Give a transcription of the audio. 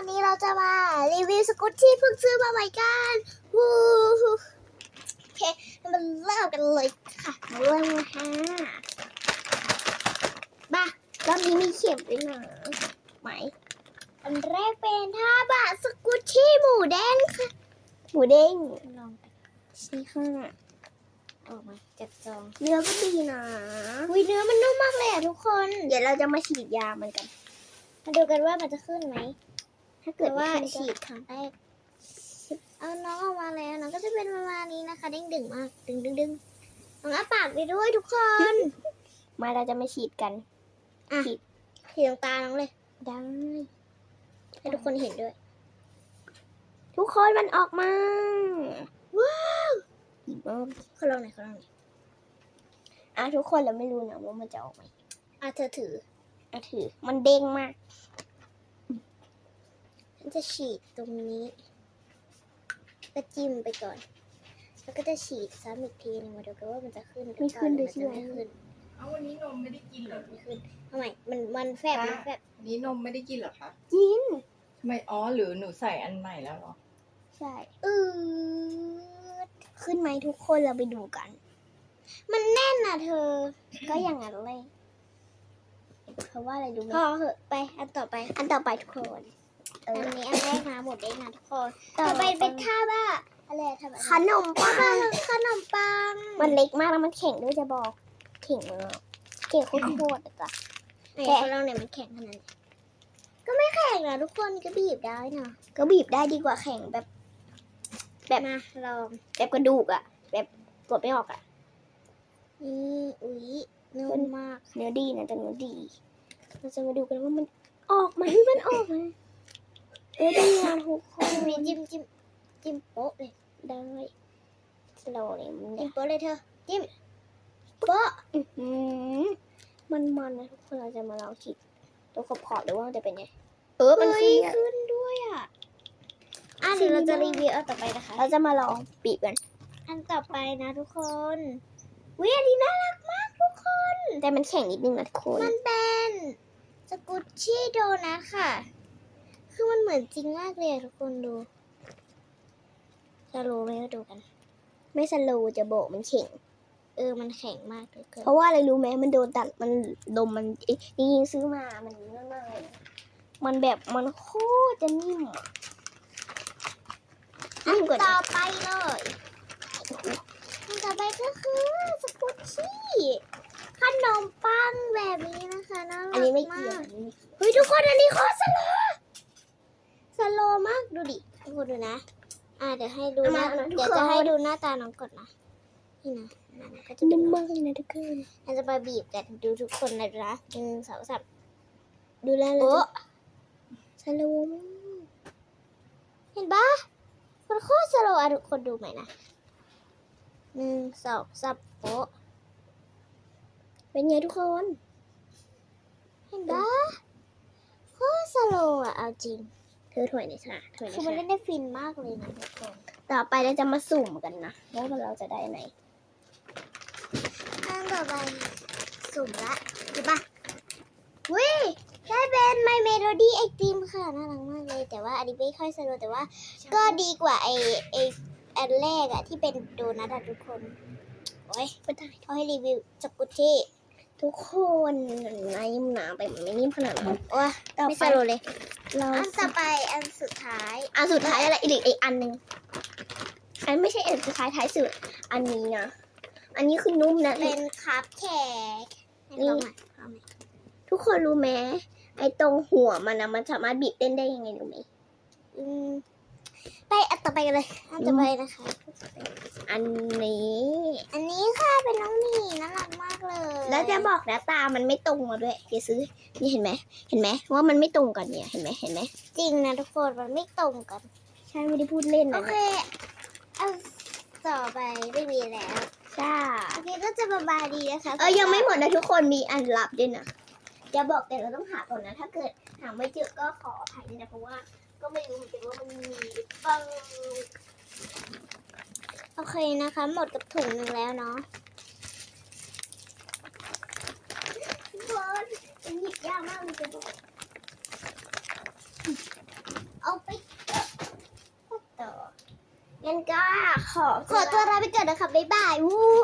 วันนี้เราจะมารีวิวสกุตที่เพิ่งซื้อมาใหม่กันวู้ฮู้โอเคเรามาเริ่มกันเลยค่ะมาเริ่มเลยค่ะบ้ารอบนี้มีเข็มด้วยนะไหมอันแรกเป็นท่าบะสกุตชี่หมูแดงค่ะ หมูเด้งลองชี้ข้างออกมาจับจองเนื้อก็ดีนะวิเนื้อมันนุ่มมากเลยอะทุกคน เดี๋ยวเราจะมาฉีดยามันกัน มาดูกันว่ามันจะขึ้นไหม ถ้าเกิดว่าฉีดครั้งแรกเอาน้องออกมาแล้วน้องก็จะเป็นประมาณนี้นะคะเด้งดึงมากดึงดึงดึงน้องอ้าปากไปด้วยทุกคน มาเราจะมาฉีดกันอะฉีดฉีดตรงตาน้องเลยได้ให้ทุกคนเห็นด้วย ทุกคนมันออกมาว้าวอีกรอบขอลองหน่อยขอลองหน่อยอะทุกคนเราไม่รู้นะว่ามันจะออกไหมอะเธอถืออะถือ มันเด้งมากฉัน จะฉีดตรงนี้ ก็จิ้มไปก่อน แล้วก็จะฉีดซ้ำอีกทีหนึงมาดูกันว่ามันจะขึ้นหรือไม่ขึ้นเปล่าด้วยใช่ไหมรือมันจะไม่ขึ้นเอาวันนี้นมไม่ได้กินเหรอไม่ขึ้นทำไมมันมันแฟบมันแฟบวันนี้นมไม่ได้กินเหรอคะกินทำไมอ๋อหรือหนูใส่อันใหม่แล้วเหรอ ใช่อืดขึ้นไหมทุกคนเราไปดูกัน มันแน่นอะเธอ ก็อย่างนั้นเลยเพราะว่าอะไรรู้ไหมพอเหอะไปอันต่อไป อันต่อไปทุกคน เออัอนนี้อันแรกนะหมดได้นะทุกคนต่อไปเป็นท่าว่าอะไรทำอะไรขนมปังขนมปัง มันเล็กมากแล้วมันแข็งด้วยจะบอกแข็งมากแข็งโคตรๆอะจ้ะไหนขอลองหน่อยมันแข็งขนาดไหนก็ไม่แข็งนะทุกคนก็บีบได้นะก็บีบได้ดีกว่าแข็งแบบ แบบมาลองแบบกระดูกอะแบบกดไม่ออกอะนี่อุ๊ยนุ่มมาก เนื้อดีนะแต่เนื้อดี เราจะมาดูกันว่ามันออกไหมมันออกไหม เออดีนะทุกคนมีจิ้มจิ้มจิ้มโป๊ะเลยได้สโลว์เลยมันจิ้เนี่มยโป๊ะเลยเธอ จิ้มโป๊ะอื้อหือมันมันนะทุกคนเราจะมาลองฉีดตัวขอบขอบๆดูว่ามันจะเป็นไง เออมันเฮ้ขึ้ยนอะขึ้นด้วยอะอะเดี๋ยวเราจะรีวิวเอาต่อไปนะคะ เราจะมาลองบีบกัน อันต่อไปนะทุกคนวิอันนี้น่ารักมากทุกคน แต่มันแข็งนิดนึงนะทุกคน มันเป็นสกุชชี่โดนัทค่ะ คือมันเหมือนจริงมากเลยอะทุกคนดูจะรู้ไหมว่าดูกัน ไม่สโลว์จะโบกมันแข็งเออมันแข็งมากเลยเกินเพราะว่าอะไรรู้ไหมมันโดนตัดมันลมมันเอ๊ะจริงๆซื้อมามันนั่นมากเลยนะมันแบบมันโคตรจะนิ่มอะอันนิ่มกว่าต่อไปเลยอันต่อไปก็คือสกุชชี่ขนมปังแบบนี้นะคะน่ารักอันนี้ไม่มาเกี่ยวกอันนี้ไม่เกี่ยวเฮ้ยทุกคนอันนี้โคตรสโลว์ สโลว์มากดูดิทุกคนดูนะ อ่าเดี๋ยวให้ดูหน้าเดี๋ยวจะให้ดูหน้าตาน้องก่อนนะนี่นะนั่นก็จะเป็นิ่นมมากเลยนะทุกคนเราจะมาบีบกันดูทุกคนเลยนะหนึ่งสองสามดูแลเลโอ้ยสโลว์มากเห็นปะมันโคตรสโลว์อะทุกคนดูไหมนะหนึ่งสองสามโป๊ะเป็นไงทุกคนเห็นปะโคตรสโลว์อะเอาจริงเธ อถอยหน่อยค่ะถอยหน่คืออยมันค่ะเล่นได้ฟินมากเลยนะทุกคนต่อไปเราจะมาสุ่มกันนะว่าเราจะได้ไหนอันต่อไปสุ่มละเห็นปะวิได้เป็นไมเมโลดี้ไอติมค่ะน่ารักมากเลย แต่ว่าอันนี้ไม่ค่อยสโลว์แต่ว่า ก็ดีกว่าไอไออันแรกอะที่เป็นโดนัทอะทุกคน โอ้ยไม่ได้เขาให้รีวิวสกุตชี่ ทุกคนนายยิ้มหนาไปมันไม่นิ่มขนาดนั้นโอ้ยต่อไม่ไปสโลว์เลย เราอันต่อไปอันสุดท้าย อันสุดท้ายอะไรอีกอีกอันหนึ่งอันไม่ใช่อันสุดท้ายท้ายสุด อันนี้นะ อันนี้คือนุ่มนะ เป็นคัพเค้กให้ลองหน่อยลองหน่อยทุกคนรู้ไหมไอ้ตรงหัวมันนะมันสามารถบีบเต้นได้ยังไงรู้ไหมอืมไปอันต่อไปกันเลย อันต่อไปนะคะ อันนี้อันนี้ค่ะเป็นน้องหมีน่ารักมากเลย แล้วจะบอกนะตามันไม่ตรงมาด้วยอย่าซื้อ นี่เห็นไหมเห็นไหมว่ามันไม่ตรงกันเนี่ยเห็นไหมเห็นไหมจริงนะทุกคนมันไม่ตรงกัน ใช่ไม่ได้พูดเล่นโอนะเคเนี่ยอันต่อไปไม่มีแล้วใช่โอเคก็จะประมาณนี้นะคะเออยังไม่หมดนะทุกคนมีอันลับด้วยนะจะบอกแต่เราต้องหาก่อนนะ ถ้าเกิดหาไม่เจอก็ขออภัยด้วยนะเพราะว่า ก็ไม่รู้เหมือนกันว่ามันมีหรือเปล่าโอเคนะคะ หมดกับถุงหนึ่งแล้วเนาะ เอาไปต่องั้นก็ขอขอตัวลาไปก่อนนะคะบ๊ายบายวู้